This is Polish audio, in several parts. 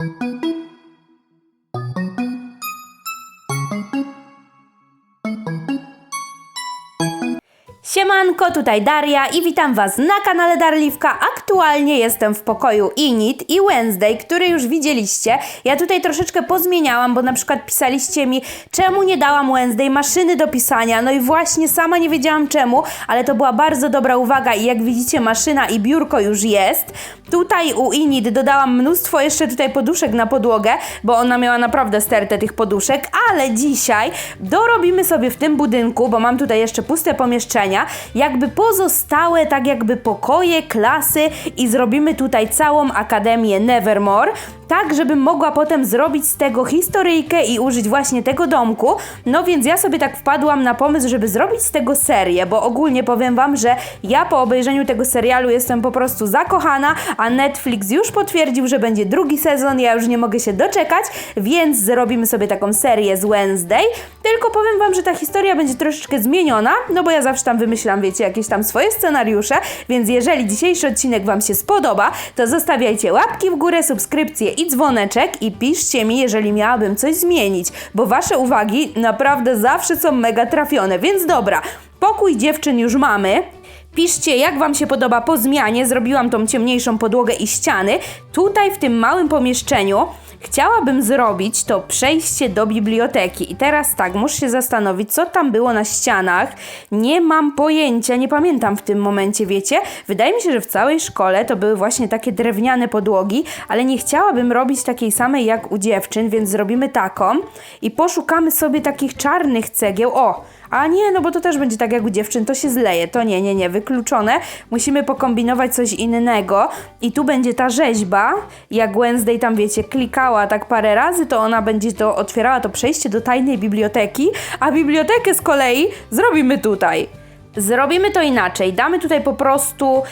Siemanko, tutaj Daria i witam Was na kanale Darliwka. Aktualnie jestem w pokoju Init i Wednesday, który już widzieliście. Ja tutaj troszeczkę pozmieniałam, bo na przykład pisaliście mi, czemu nie dałam Wednesday maszyny do pisania. No i właśnie sama nie wiedziałam czemu, ale to była bardzo dobra uwaga i jak widzicie maszyna i biurko już jest. Tutaj u Init dodałam mnóstwo jeszcze tutaj poduszek na podłogę, bo ona miała naprawdę stertę tych poduszek, ale dzisiaj dorobimy sobie w tym budynku, bo mam tutaj jeszcze puste pomieszczenia, jakby pozostałe tak jakby pokoje, klasy i zrobimy tutaj całą Akademię Nevermore, tak żebym mogła potem zrobić z tego historyjkę i użyć właśnie tego domku. No więc ja sobie tak wpadłam na pomysł, żeby zrobić z tego serię, bo ogólnie powiem wam, że ja po obejrzeniu tego serialu jestem po prostu zakochana, a Netflix już potwierdził, że będzie drugi sezon, ja już nie mogę się doczekać, więc zrobimy sobie taką serię z Wednesday. Tylko powiem wam, że ta historia będzie troszeczkę zmieniona, no bo ja zawsze tam wymyślam, wiecie, jakieś tam swoje scenariusze, więc jeżeli dzisiejszy odcinek wam się spodoba, to zostawiajcie łapki w górę, subskrypcje i dzwoneczek i piszcie mi, jeżeli miałabym coś zmienić, bo wasze uwagi naprawdę zawsze są mega trafione, więc dobra, pokój dziewczyn już mamy. Piszcie, jak Wam się podoba po zmianie. Zrobiłam tą ciemniejszą podłogę i ściany. Tutaj w tym małym pomieszczeniu chciałabym zrobić to przejście do biblioteki. I teraz tak, muszę się zastanowić, co tam było na ścianach. Nie mam pojęcia, nie pamiętam w tym momencie, wiecie. Wydaje mi się, że w całej szkole to były właśnie takie drewniane podłogi, ale nie chciałabym robić takiej samej jak u dziewczyn, więc zrobimy taką i poszukamy sobie takich czarnych cegieł. O! A nie, no bo to też będzie tak jak u dziewczyn, to się zleje. To nie, nie, nie, wykluczone. Musimy pokombinować coś innego. I tu będzie ta rzeźba. Jak Wednesday tam, wiecie, klikała tak parę razy, to ona będzie to otwierała to przejście do tajnej biblioteki. A bibliotekę z kolei zrobimy tutaj. Zrobimy to inaczej. Damy tutaj po prostu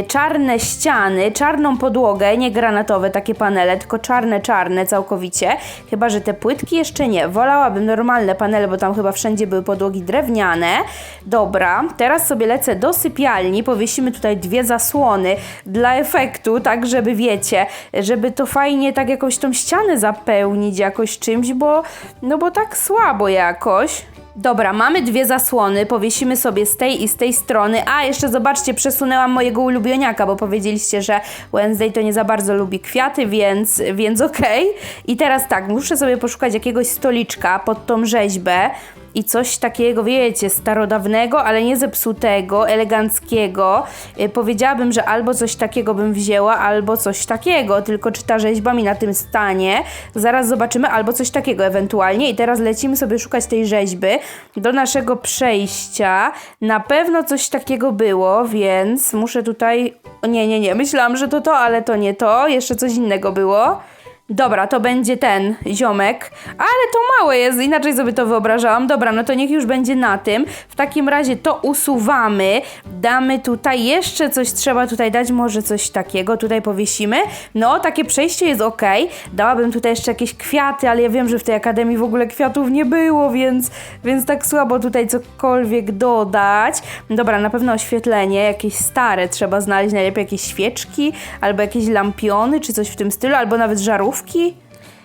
y, czarne ściany, czarną podłogę, nie granatowe takie panele, tylko czarne, czarne całkowicie. Chyba, że te płytki jeszcze nie. Wolałabym normalne panele, bo tam chyba wszędzie były podłogi drewniane. Dobra, teraz sobie lecę do sypialni. Powiesimy tutaj dwie zasłony dla efektu, tak żeby wiecie, żeby to fajnie tak jakoś tą ścianę zapełnić jakoś czymś, bo no bo tak słabo jakoś. Dobra, mamy dwie zasłony, powiesimy sobie z tej i z tej strony. A, jeszcze zobaczcie, przesunęłam mojego ulubieniaka, bo powiedzieliście, że Wednesday to nie za bardzo lubi kwiaty, więc, więc okej. I teraz tak, muszę sobie poszukać jakiegoś stoliczka pod tą rzeźbę i coś takiego, wiecie, starodawnego, ale nie zepsutego, eleganckiego. Y, powiedziałabym, że albo coś takiego bym wzięła, albo coś takiego, tylko czy ta rzeźba mi na tym stanie. Zaraz zobaczymy, albo coś takiego ewentualnie. I teraz lecimy sobie szukać tej rzeźby do naszego przejścia. Na pewno coś takiego było, więc muszę tutaj... Nie, nie, nie, myślałam, że to to, ale to nie to. Jeszcze coś innego było. Dobra, to będzie ten ziomek, ale to małe jest, inaczej sobie to wyobrażałam. Dobra, no to niech już będzie na tym. W takim razie to usuwamy, damy tutaj jeszcze coś trzeba tutaj dać, może coś takiego tutaj powiesimy. No, takie przejście jest ok. Dałabym tutaj jeszcze jakieś kwiaty, ale ja wiem, że w tej akademii w ogóle kwiatów nie było, więc, więc tak słabo tutaj cokolwiek dodać. Dobra, na pewno oświetlenie, jakieś stare trzeba znaleźć, najlepiej jakieś świeczki, albo jakieś lampiony, czy coś w tym stylu, albo nawet żarówki.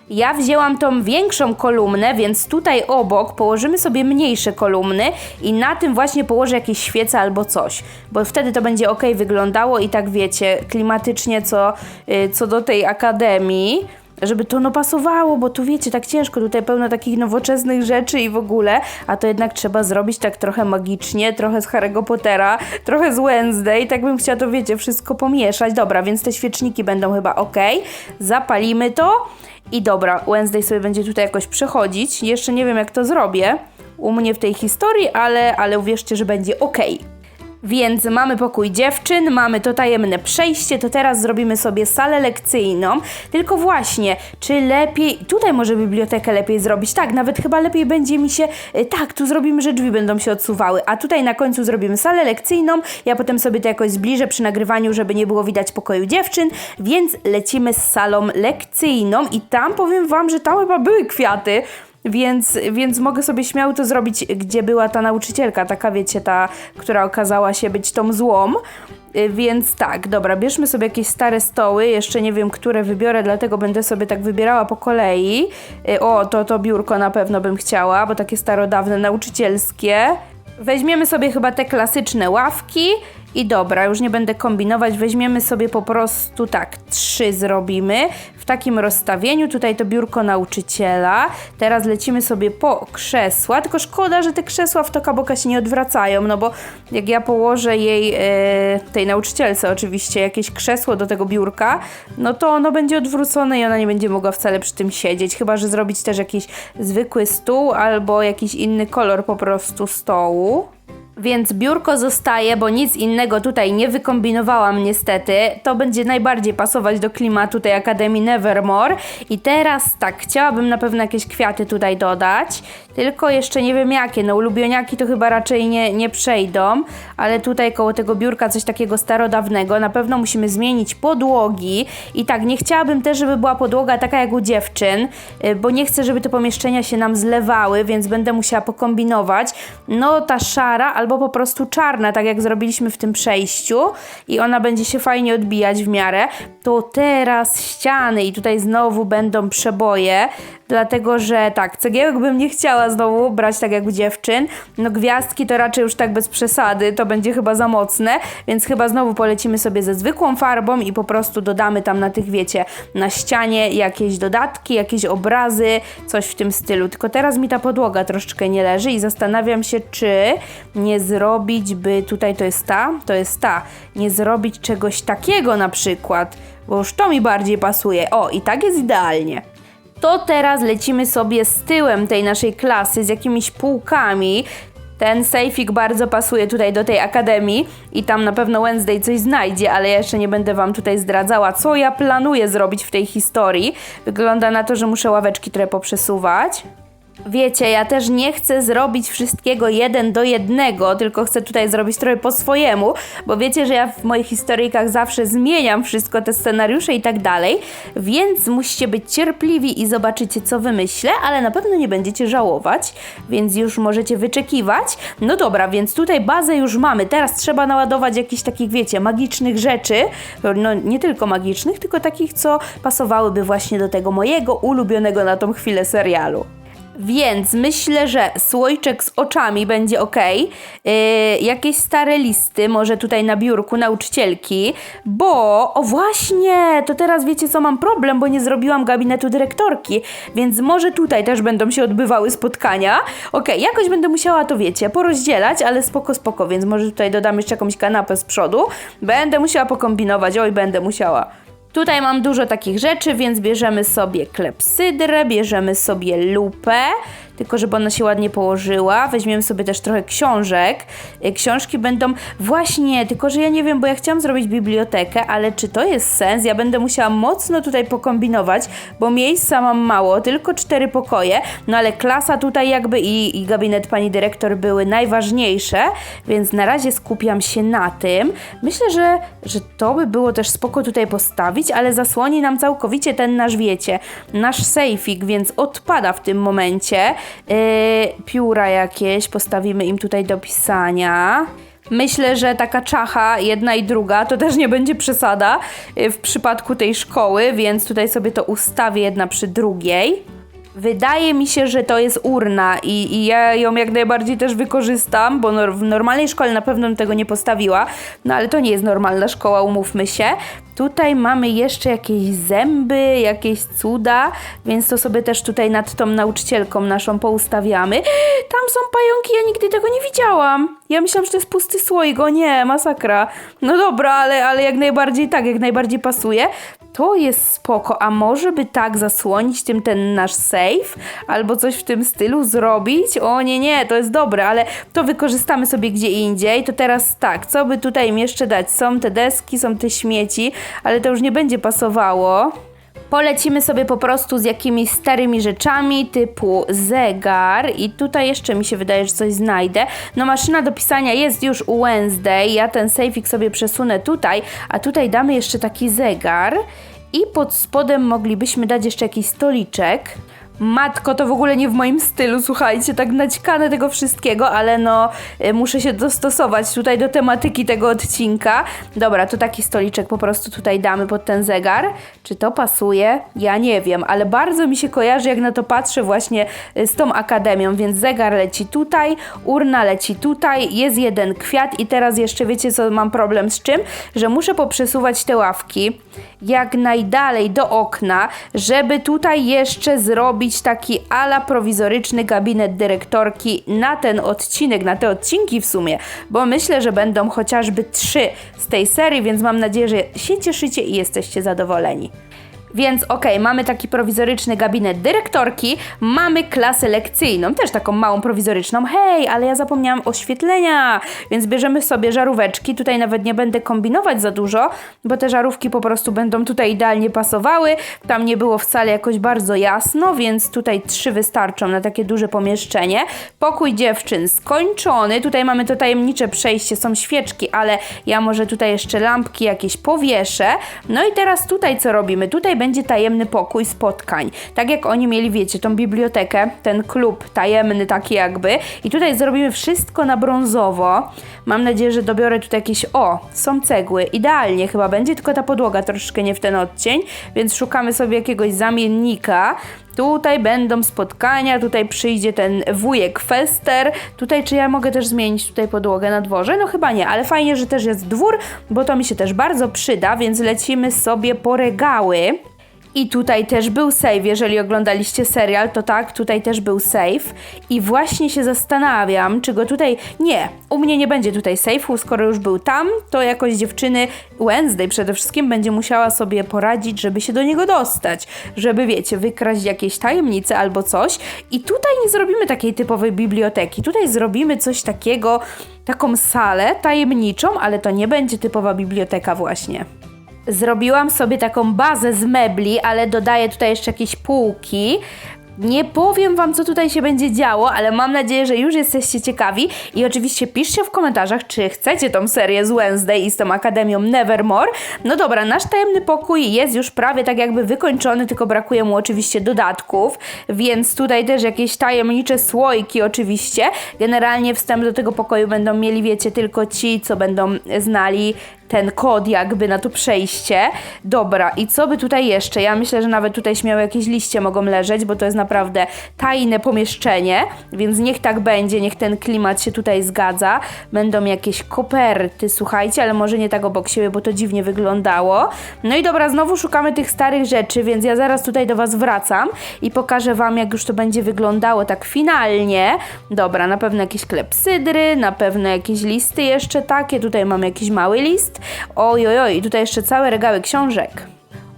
Ja wzięłam tą większą kolumnę, więc tutaj obok położymy sobie mniejsze kolumny i na tym właśnie położę jakieś świece albo coś, bo wtedy to będzie ok wyglądało i tak wiecie, klimatycznie co, y, co do tej akademii. Żeby to no pasowało, bo tu wiecie, tak ciężko, tutaj pełno takich nowoczesnych rzeczy i w ogóle, a to jednak trzeba zrobić tak trochę magicznie, trochę z Harry'ego Pottera, trochę z Wednesday, tak bym chciała to, wiecie, wszystko pomieszać. Dobra, więc te świeczniki będą chyba ok. Zapalimy to i dobra, Wednesday sobie będzie tutaj jakoś przechodzić. Jeszcze nie wiem, jak to zrobię u mnie w tej historii, ale, ale uwierzcie, że będzie ok. Więc mamy pokój dziewczyn, mamy to tajemne przejście, to teraz zrobimy sobie salę lekcyjną. Tylko właśnie, czy lepiej, tutaj może bibliotekę lepiej zrobić, tak, nawet chyba lepiej będzie mi się, y, tak, tu zrobimy, że drzwi będą się odsuwały, a tutaj na końcu zrobimy salę lekcyjną, ja potem sobie to jakoś zbliżę przy nagrywaniu, żeby nie było widać pokoju dziewczyn, więc lecimy z salą lekcyjną i tam powiem wam, że tam chyba były kwiaty, więc, więc mogę sobie śmiało to zrobić, gdzie była ta nauczycielka, taka wiecie, ta, która okazała się być tą złą. Y, Więc tak, dobra, bierzmy sobie jakieś stare stoły, jeszcze nie wiem, które wybiorę, dlatego będę sobie tak wybierała po kolei. Y, O, to, to biurko na pewno bym chciała, bo takie starodawne, nauczycielskie. Weźmiemy sobie chyba te klasyczne ławki i dobra, już nie będę kombinować, weźmiemy sobie po prostu tak, trzy zrobimy w takim rozstawieniu. Tutaj to biurko nauczyciela. Teraz lecimy sobie po krzesła, tylko szkoda, że te krzesła w Tokaboka się nie odwracają, no bo jak ja położę jej, e, tej nauczycielce oczywiście, jakieś krzesło do tego biurka, no to ono będzie odwrócone i ona nie będzie mogła wcale przy tym siedzieć, chyba że zrobić też jakiś zwykły stół albo jakiś inny kolor po prostu stołu. Więc biurko zostaje, bo nic innego tutaj nie wykombinowałam niestety. To będzie najbardziej pasować do klimatu tej Akademii Nevermore. I teraz tak, chciałabym na pewno jakieś kwiaty tutaj dodać. Tylko jeszcze nie wiem jakie. No ulubioniaki to chyba raczej nie, nie przejdą. Ale tutaj koło tego biurka coś takiego starodawnego. Na pewno musimy zmienić podłogi. I tak, nie chciałabym też, żeby była podłoga taka jak u dziewczyn. y, Bo nie chcę, żeby te pomieszczenia się nam zlewały, więc będę musiała pokombinować. No ta szara albo po prostu czarna, tak jak zrobiliśmy w tym przejściu i ona będzie się fajnie odbijać w miarę, to teraz ściany i tutaj znowu będą przeboje, dlatego że tak, cegiełek bym nie chciała znowu brać tak jak u dziewczyn, no gwiazdki to raczej już tak bez przesady, to będzie chyba za mocne, więc chyba znowu polecimy sobie ze zwykłą farbą i po prostu dodamy tam na tych, wiecie, na ścianie jakieś dodatki, jakieś obrazy, coś w tym stylu, tylko teraz mi ta podłoga troszeczkę nie leży i zastanawiam się, czy nie zrobić by, tutaj to jest ta, to jest ta, nie zrobić czegoś takiego na przykład, bo już to mi bardziej pasuje. O, i tak jest idealnie. To teraz lecimy sobie z tyłem tej naszej klasy, z jakimiś półkami. Ten sejfik bardzo pasuje tutaj do tej akademii i tam na pewno Wednesday coś znajdzie, ale ja jeszcze nie będę wam tutaj zdradzała, co ja planuję zrobić w tej historii. Wygląda na to, że muszę ławeczki trochę poprzesuwać. Wiecie, ja też nie chcę zrobić wszystkiego jeden do jednego, tylko chcę tutaj zrobić trochę po swojemu, bo wiecie, że ja w moich historyjkach zawsze zmieniam wszystko, te scenariusze i tak dalej, więc musicie być cierpliwi i zobaczycie, co wymyślę, ale na pewno nie będziecie żałować, więc już możecie wyczekiwać. No dobra, więc tutaj bazę już mamy, teraz trzeba naładować jakichś takich, wiecie, magicznych rzeczy, no nie tylko magicznych, tylko takich, co pasowałyby właśnie do tego mojego ulubionego na tą chwilę serialu. Więc myślę, że słoiczek z oczami będzie ok. Yy, jakieś stare listy, może tutaj na biurku nauczycielki, bo o właśnie, to teraz wiecie co mam problem, bo nie zrobiłam gabinetu dyrektorki, więc może tutaj też będą się odbywały spotkania. Ok, jakoś będę musiała to wiecie, porozdzielać, ale spoko, spoko, więc może tutaj dodam jeszcze jakąś kanapę z przodu. Będę musiała pokombinować, oj, będę musiała. Tutaj mam dużo takich rzeczy, więc bierzemy sobie klepsydrę, bierzemy sobie lupę, tylko żeby ona się ładnie położyła. Weźmiemy sobie też trochę książek. Y, Książki będą właśnie, tylko że ja nie wiem, bo ja chciałam zrobić bibliotekę, ale czy to jest sens? Ja będę musiała mocno tutaj pokombinować, bo miejsca mam mało, tylko cztery pokoje, no ale klasa tutaj jakby i, i gabinet pani dyrektor były najważniejsze, więc na razie skupiam się na tym. Myślę, że, że to by było też spoko tutaj postawić, ale zasłoni nam całkowicie ten nasz, wiecie, nasz sejfik, więc odpada w tym momencie. Yy, pióra jakieś, postawimy im tutaj do pisania. Myślę, że taka czacha, jedna i druga, to też nie będzie przesada yy, w przypadku tej szkoły, więc tutaj sobie to ustawię jedna przy drugiej. Wydaje mi się, że to jest urna i, i ja ją jak najbardziej też wykorzystam, bo nor- w normalnej szkole na pewno bym tego nie postawiła, no ale to nie jest normalna szkoła, umówmy się. Tutaj mamy jeszcze jakieś zęby, jakieś cuda, więc to sobie też tutaj nad tą nauczycielką naszą poustawiamy. Tam są pająki, ja nigdy tego nie widziałam. Ja myślałam, że to jest pusty słoik, o nie, masakra. No dobra, ale, ale jak najbardziej tak, jak najbardziej pasuje. To jest spoko, a może by tak zasłonić tym ten nasz safe? Albo coś w tym stylu zrobić? O nie, nie, to jest dobre, ale to wykorzystamy sobie gdzie indziej. To teraz tak, co by tutaj im jeszcze dać? Są te deski, są te śmieci, ale to już nie będzie pasowało. Polecimy sobie po prostu z jakimiś starymi rzeczami typu zegar i tutaj jeszcze mi się wydaje, że coś znajdę. No maszyna do pisania jest już u Wednesday, ja ten sejfik sobie przesunę tutaj, a tutaj damy jeszcze taki zegar i pod spodem moglibyśmy dać jeszcze jakiś stoliczek. Matko, to w ogóle nie w moim stylu, słuchajcie, tak naćkane tego wszystkiego, ale no y, muszę się dostosować tutaj do tematyki tego odcinka. Dobra, to taki stoliczek po prostu tutaj damy pod ten zegar. Czy to pasuje? Ja nie wiem, ale bardzo mi się kojarzy, jak na to patrzę właśnie y, z tą akademią, więc zegar leci tutaj, urna leci tutaj, jest jeden kwiat i teraz jeszcze wiecie co mam problem z czym? Że muszę poprzesuwać te ławki jak najdalej do okna, żeby tutaj jeszcze zrobić taki ala prowizoryczny gabinet dyrektorki na ten odcinek, na te odcinki w sumie, bo myślę, że będą chociażby trzy z tej serii, więc mam nadzieję, że się cieszycie i jesteście zadowoleni. Więc okej, mamy taki prowizoryczny gabinet dyrektorki, mamy klasę lekcyjną, też taką małą prowizoryczną. Hej, ale ja zapomniałam oświetlenia, więc bierzemy sobie żaróweczki. Tutaj nawet nie będę kombinować za dużo, bo te żarówki po prostu będą tutaj idealnie pasowały. Tam nie było wcale jakoś bardzo jasno, więc tutaj trzy wystarczą na takie duże pomieszczenie. Pokój dziewczyn skończony. Tutaj mamy to tajemnicze przejście, są świeczki, ale ja może tutaj jeszcze lampki jakieś powieszę. No i teraz tutaj co robimy? Tutaj będzie tajemny pokój spotkań. Tak jak oni mieli, wiecie, tą bibliotekę, ten klub tajemny taki jakby. I tutaj zrobimy wszystko na brązowo. Mam nadzieję, że dobiorę tutaj jakieś... O, są cegły. Idealnie chyba będzie, tylko ta podłoga troszeczkę nie w ten odcień, więc szukamy sobie jakiegoś zamiennika. Tutaj będą spotkania, tutaj przyjdzie ten wujek Fester. Tutaj czy ja mogę też zmienić tutaj podłogę na dworze? No chyba nie, ale fajnie, że też jest dwór, bo to mi się też bardzo przyda, więc lecimy sobie po regały. I tutaj też był save, jeżeli oglądaliście serial, to tak, tutaj też był save. I właśnie się zastanawiam, czy go tutaj... Nie, u mnie nie będzie tutaj save'u, skoro już był tam, to jakoś dziewczyny Wednesday przede wszystkim będzie musiała sobie poradzić, żeby się do niego dostać. Żeby, wiecie, wykraść jakieś tajemnice albo coś. I tutaj nie zrobimy takiej typowej biblioteki. Tutaj zrobimy coś takiego, taką salę tajemniczą, ale to nie będzie typowa biblioteka właśnie. Zrobiłam sobie taką bazę z mebli, ale dodaję tutaj jeszcze jakieś półki. Nie powiem wam, co tutaj się będzie działo, ale mam nadzieję, że już jesteście ciekawi. I oczywiście piszcie w komentarzach, czy chcecie tą serię z Wednesday i z tą Akademią Nevermore. No dobra, nasz tajemny pokój jest już prawie tak jakby wykończony, tylko brakuje mu oczywiście dodatków, więc tutaj też jakieś tajemnicze słoiki oczywiście. Generalnie wstęp do tego pokoju będą mieli, wiecie, tylko ci, co będą znali ten kod jakby na to przejście. Dobra, i co by tutaj jeszcze? Ja myślę, że nawet tutaj śmiało jakieś liście mogą leżeć, bo to jest naprawdę tajne pomieszczenie, więc niech tak będzie, niech ten klimat się tutaj zgadza. Będą jakieś koperty, słuchajcie, ale może nie tak obok siebie, bo to dziwnie wyglądało. No i dobra, znowu szukamy tych starych rzeczy, więc ja zaraz tutaj do Was wracam i pokażę Wam, jak już to będzie wyglądało tak finalnie. Dobra, na pewno jakieś klepsydry, na pewno jakieś listy jeszcze takie. Tutaj mam jakiś mały list. Oj, oj, oj, i tutaj jeszcze całe regały książek.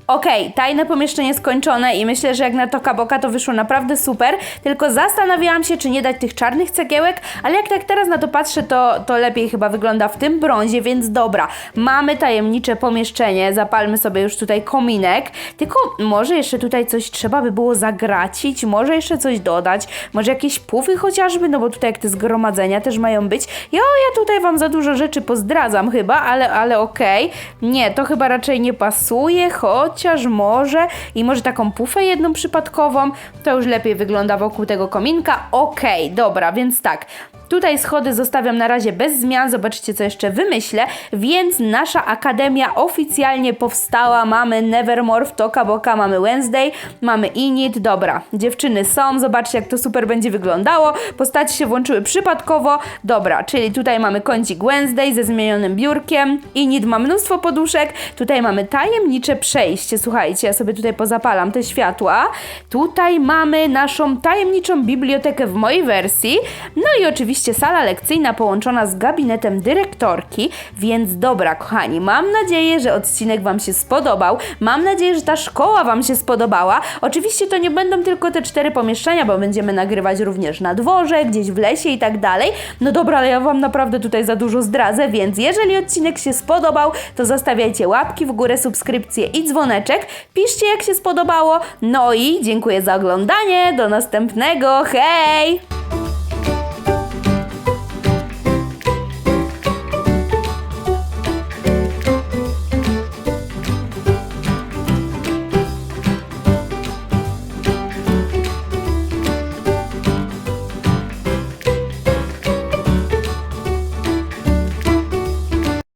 Okej, tajne pomieszczenie skończone i myślę, że jak na Toka Boka to wyszło naprawdę super, tylko zastanawiałam się, czy nie dać tych czarnych cegiełek, ale jak tak teraz na to patrzę, to, to lepiej chyba wygląda w tym brązie, więc dobra, mamy tajemnicze pomieszczenie, zapalmy sobie już tutaj kominek, tylko może jeszcze tutaj coś trzeba by było zagracić, może jeszcze coś dodać, może jakieś pufy chociażby, no bo tutaj jak te zgromadzenia też mają być. Jo, ja tutaj Wam za dużo rzeczy pozdradzam chyba, ale, ale okej. Nie, to chyba raczej nie pasuje, choć chociaż może i może taką pufę jedną przypadkową, to już lepiej wygląda wokół tego kominka. Okej, okay, dobra, więc tak. Tutaj schody zostawiam na razie bez zmian, zobaczycie co jeszcze wymyślę, więc nasza akademia oficjalnie powstała, mamy Nevermore w Toka Boka, mamy Wednesday, mamy Init, dobra, dziewczyny są, zobaczcie jak to super będzie wyglądało, postaci się włączyły przypadkowo, dobra, czyli tutaj mamy kącik Wednesday ze zmienionym biurkiem, Init ma mnóstwo poduszek, tutaj mamy tajemnicze przejście, słuchajcie, ja sobie tutaj pozapalam te światła, tutaj mamy naszą tajemniczą bibliotekę w mojej wersji, no i oczywiście oczywiście sala lekcyjna połączona z gabinetem dyrektorki, więc dobra, kochani, mam nadzieję, że odcinek Wam się spodobał. Mam nadzieję, że ta szkoła Wam się spodobała. Oczywiście to nie będą tylko te cztery pomieszczenia, bo będziemy nagrywać również na dworze, gdzieś w lesie i tak dalej. No dobra, ale ja Wam naprawdę tutaj za dużo zdradzę, więc jeżeli odcinek się spodobał, to zostawiajcie łapki w górę, subskrypcję i dzwoneczek. Piszcie jak się spodobało. No i dziękuję za oglądanie. Do następnego. Hej!